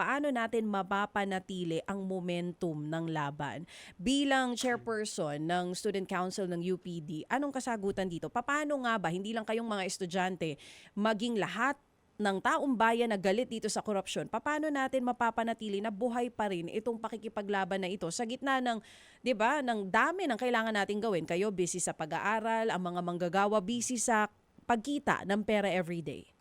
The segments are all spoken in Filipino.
paano natin mapapanatili ang momentum ng laban. Bilang chairperson ng Student Council ng UPD, anong kasagutan dito? Paano nga ba, hindi lang kayong mga estudyante, maging lahat ng taong bayan na galit dito sa korupsyon, paano natin mapapanatili na buhay pa rin itong pakikipaglaban na ito sa gitna ng, 'di ba, ng dami ng kailangan nating gawin. Kayo busy sa pag-aaral, ang mga manggagawa busy sa pagkita ng pera everyday.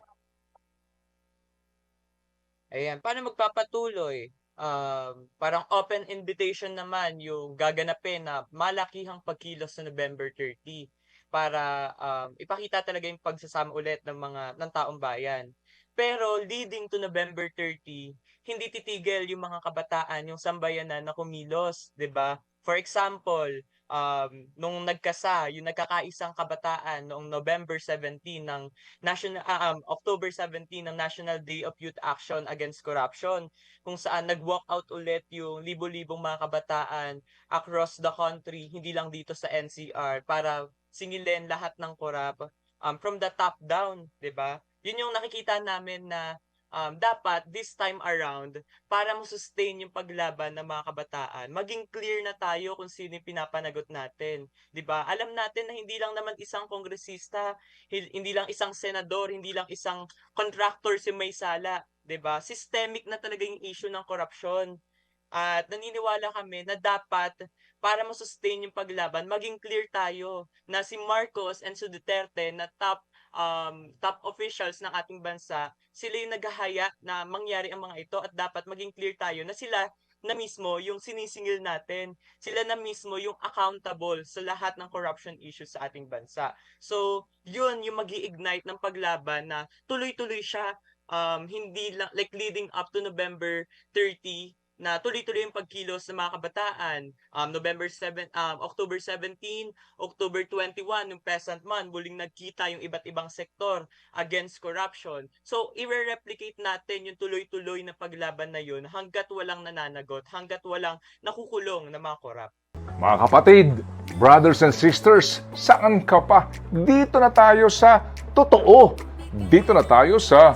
Ayan, paano magpapatuloy? Um, parang open invitation naman yung gaganapin na malakihang pagkilos sa November 30 para um, ipakita talaga yung pagsasama ulit ng mga ng taong bayan. Pero leading to November 30, hindi titigil yung mga kabataan, yung sambayanan na kumilos, 'di ba? For example, um, nung nagkasa, yung nagkakaisang kabataan noong November 17 ng National ah, um, October 17 ng National Day of Youth Action Against Corruption kung saan nag-walk out ulit yung libo-libong mga kabataan across the country, hindi lang dito sa NCR para singilin lahat ng korap um, from the top down, 'di ba? Yun yung nakikita namin na um, dapat this time around para mo-sustain yung paglaban ng mga kabataan, maging clear na tayo kung sino yung pinapanagot natin. ba? Alam natin na hindi lang naman isang kongresista, hi- hindi lang isang senador, hindi lang isang contractor si may sala, ba? Systemic na talaga yung issue ng korupsyon. At naniniwala kami na dapat para ma-sustain yung paglaban, maging clear tayo na si Marcos and si Duterte na top um, top officials ng ating bansa, sila yung naghahaya na mangyari ang mga ito at dapat maging clear tayo na sila na mismo yung sinisingil natin. Sila na mismo yung accountable sa lahat ng corruption issues sa ating bansa. So, yun yung mag ignite ng paglaban na tuloy-tuloy siya um, hindi lang, like leading up to November 30 na tuloy-tuloy yung pagkilos ng mga kabataan. Um, November 7, um, October 17, October 21, yung Peasant Month, muling nagkita yung iba't ibang sektor against corruption. So, i-replicate natin yung tuloy-tuloy na paglaban na yun hanggat walang nananagot, hanggat walang nakukulong na mga korap. Mga kapatid, brothers and sisters, saan ka pa? Dito na tayo sa totoo. Dito na tayo sa